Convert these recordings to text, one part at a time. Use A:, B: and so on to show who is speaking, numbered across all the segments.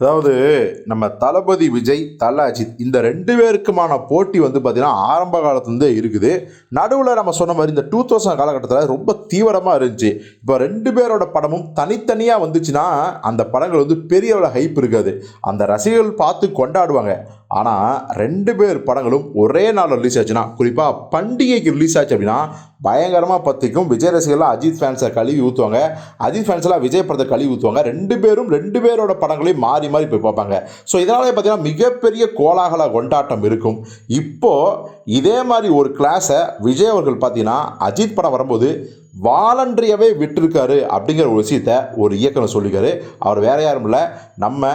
A: அதாவது நம்ம தளபதி விஜய் தல அஜித் இந்த ரெண்டு பேருக்குமான போட்டி வந்து பார்த்திங்கன்னா ஆரம்ப காலத்துலேருந்தே இருக்குது. நடுவில் நம்ம சொன்ன மாதிரி இந்த டூ தௌசண்ட் காலகட்டத்தில் ரொம்ப தீவிரமாக இருந்துச்சு. இப்போ ரெண்டு பேரோட படமும் தனித்தனியாக வந்துச்சுன்னா அந்த படங்கள் வந்து பெரிய அளவில் ஹைப் இருக்காது. அந்த ரசிகர்கள் பார்த்து கொண்டாடுவாங்க. ஆனால் ரெண்டு பேர் படங்களும் ஒரே நாள் ரிலீஸ் ஆச்சுன்னா குறிப்பாக பண்டிகைக்கு ரிலீஸ் ஆச்சு அப்படின்னா பயங்கரமாக பற்றிக்கும் விஜய் ரசிகர்லாம் அஜித் ஃபேன்ஸை கழுவி ஊற்றுவாங்க அஜித் ஃபேன்ஸ்லாம் விஜய் படத்தை கழுவி ஊற்றுவாங்க ரெண்டு பேரும் ரெண்டு பேரோட படங்களையும் மாறி மாறி போய் பார்ப்பாங்க. ஸோ இதனாலே பார்த்தீங்கன்னா மிகப்பெரிய கோலாகல கொண்டாட்டம் இருக்கும். இப்போது இதே மாதிரி ஒரு கிளாஸை விஜய் அவர்கள் பார்த்தீங்கன்னா அஜித் படம் வரும்போது வாலண்டரியாகவே விட்டுருக்காரு அப்படிங்கிற ஒரு விஷயத்த ஒரு இயக்குனர் சொல்லியிருக்காரு. அவர் வேற யாரும் இல்லை. நம்ம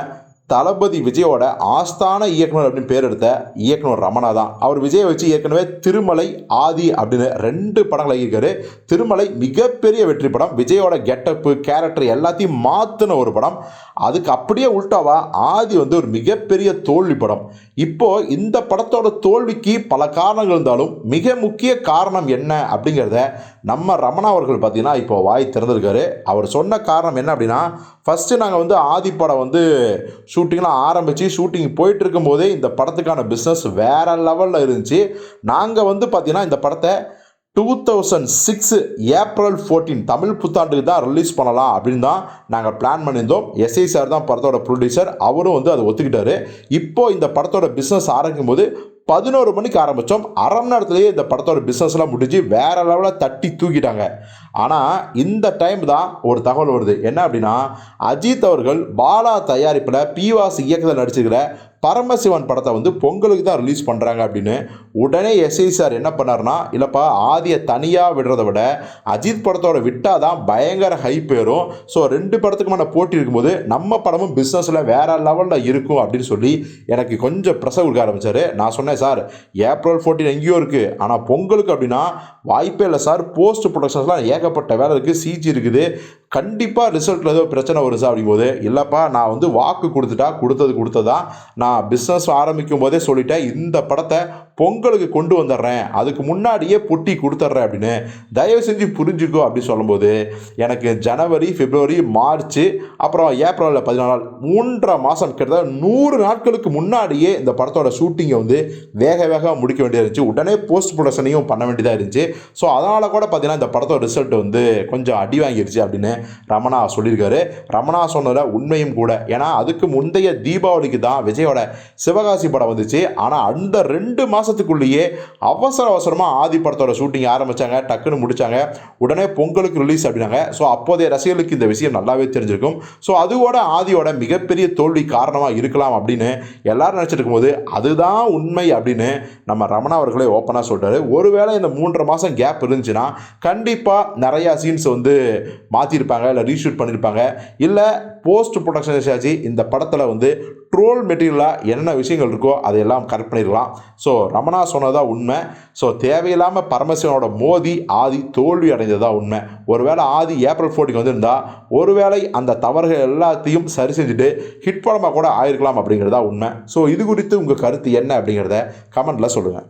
A: தளபதி விஜயோட ஆஸ்தான இயக்குனர் அப்படின்னு பேர் எடுத்த இயக்குனர் ரமணா தான். அவர் விஜயை வச்சு ஏற்கனவே திருமலை ஆதி அப்படின்னு ரெண்டு படங்கள் இருக்காரு திருமலை மிகப்பெரிய வெற்றி படம். விஜயோட கெட்டப்பு கேரக்டர் எல்லாத்தையும் மாற்றின ஒரு படம். அதுக்கு அப்படியே உள்டாவா ஆதி வந்து ஒரு மிகப்பெரிய தோல்வி படம். இப்போ இந்த படத்தோட தோல்விக்கு பல காரணங்கள் இருந்தாலும் மிக முக்கிய காரணம் என்ன அப்படிங்கிறத நம்ம ரமணா அவர்கள் பார்த்தீங்கன்னா இப்போ வாய் திறந்திருக்காரு. அவர் சொன்ன காரணம் என்ன அப்படின்னா ஃபஸ்ட்டு நாங்கள் வந்து ஆதி படம் வந்து ஷூட்டிங்லாம் ஆரம்பித்து ஷூட்டிங் போயிட்டு இருக்கும்போதே இந்த படத்துக்கான பிஸ்னஸ் வேறு லெவலில் இருந்துச்சு. நாங்கள் வந்து பார்த்தீங்கன்னா இந்த படத்தை two thousand six April fourteen Tamil புத்தாண்டுக்கு தான் ரிலீஸ் பண்ணலாம் அப்படின்னு தான் நாங்கள் பிளான் பண்ணியிருந்தோம். எஸ்ஐ சார் தான் படத்தோட ப்ரொடியூசர் அவரும் வந்து அதை ஒத்துக்கிட்டாரு. இப்போ இந்த படத்தோட பிஸ்னஸ் ஆரம்பிக்கும் போது பதினோரு மணிக்கு ஆரம்பித்தோம் அரை மணி நேரத்துலேயே இந்த படத்தோட பிஸ்னஸ்லாம் முடிஞ்சு வேற லெவலில் தட்டி தூக்கிட்டாங்க. ஆனால் இந்த டைம் தான் ஒரு தகவல் வருது. என்ன அப்படின்னா அஜித் அவர்கள் பாலா தயாரிப்பில் பிவாஸ் இயக்கத்தில் நடிச்சிருக்கிற பரமசிவன் படத்தை வந்து பொங்கலுக்கு தான் ரிலீஸ் பண்ணுறாங்க அப்படின்னு உடனே எஸ்ஐ சார் என்ன பண்ணார்னா இல்லைப்பா ஆதியை தனியாக விடுறத விட அஜித் படத்தோட விட்டால் தான் பயங்கர ஹைப் ஏறும். ஸோ ரெண்டு படத்துக்குமான போட்டி இருக்கும்போது நம்ம படமும் பிஸ்னஸில் வேறு லெவலில் இருக்கும் அப்படின்னு சொல்லி எனக்கு கொஞ்சம் ப்ரெஷர் கொடுக்க ஆரம்பிச்சார். நான் சொன்னேன் சார் ஏப்ரல் ஃபோர்டீன் எங்கேயோ இருக்குது ஆனால் பொங்கலுக்கு அப்படின்னா வாய்ப்பே இல்லை சார். போஸ்ட் ப்ரொடக்ஷன்ஸ்லாம் ஏகப்பட்ட வேலை இருக்குது சிஜி இருக்குது. கண்டிப்பாக ரிசல்ட்டில் ஏதோ பிரச்சனை வரும் சார். அப்படிங்கும்போது இல்லைப்பா நான் வந்து வாக்கு கொடுத்துட்டா கொடுத்தது கொடுத்ததா நான் நான் பிஸ்னஸ் ஆரம்பிக்கும் போதே சொல்லிட்டேன் இந்த படத்தை பொங்கலுக்கு கொண்டு வந்துடுறேன் அதுக்கு முன்னாடியே பொட்டி கொடுத்துட்றேன் அப்படின்னு. தயவு செஞ்சு புரிஞ்சுக்கோ அப்படின்னு சொல்லும்போது எனக்கு ஜனவரி பிப்ரவரி மார்ச் அப்புறம் ஏப்ரலில் பதினாலு நாள் மூன்றரை மாதம் கிட்டத்தட்ட நூறு நாட்களுக்கு முன்னாடியே இந்த படத்தோட ஷூட்டிங்கை வந்து வேக வேகமாக முடிக்க வேண்டியதாக இருந்துச்சு. உடனே போஸ்ட் ப்ரொடக்ஷனையும் பண்ண வேண்டியதாக இருந்துச்சு. ஸோ அதனால் கூட பார்த்தீங்கன்னா இந்த படத்தோட ரிசல்ட் வந்து கொஞ்சம் அடி வாங்கிருச்சு அப்படின்னு ரமணா சொல்லியிருக்காரு. ரமணா சொன்னதில் உண்மையும் கூட. ஏன்னா அதுக்கு முந்தைய தீபாவளிக்கு தான் விஜயோட சிவகாசி படம் வந்துச்சு. ஆனால் அந்த ரெண்டு மாதத்துக்குள்ளேயே அவசர அவசரமாக ஆதி படத்தோட ஷூட்டிங் ஆரம்பித்தாங்க டக்குன்னு முடித்தாங்க உடனே பொங்கலுக்கு ரிலீஸ் அப்படின்னாங்க. ஸோ அப்போதைய ரசிகர்களுக்கு இந்த விஷயம் நல்லாவே தெரிஞ்சிருக்கும். ஸோ அதுவோட ஆதியோட மிகப்பெரிய தோல்வி காரணமாக இருக்கலாம் அப்படின்னு எல்லாரும் நினச்சிட்டு இருக்கும்போது அதுதான் உண்மை அப்படின்னு நம்ம ரமணா அவர்களே ஓப்பனாக சொல்கிறாரு ஒருவேளை இந்த மூன்றரை மாதம் கேப் இருந்துச்சுன்னா கண்டிப்பாக நிறையா சீன்ஸ் வந்து மாற்றிருப்பாங்க இல்லை ரீஷூட் பண்ணியிருப்பாங்க இல்லை போஸ்ட் ப்ரொடக்ஷன் ஆச்சு இந்த படத்தில் வந்து ட்ரோல் மெட்டீரியலாக என்னென்ன விஷயங்கள் இருக்கோ அதையெல்லாம் கரெக்ட் பண்ணிடலாம் ஸோ ரமணா சொன்னதாக உண்மை. ஸோ தேவையில்லாமல் பரமசிவனோட மோதி ஆதி தோல்வி அடைந்ததா உண்மை. ஒருவேளை ஆதி ஏப்ரல் ஃபோர்ட்டிக்கு வந்திருந்தா ஒருவேளை அந்த தவறுகள் எல்லாத்தையும் சரி செஞ்சுட்டு ஹிட் படமாக கூட ஆயிருக்கலாம் அப்படிங்கிறதா உண்மை. ஸோ இது குறித்து உங்கள் கருத்து என்ன அப்படிங்கிறத கமெண்ட்டில் சொல்லுங்கள்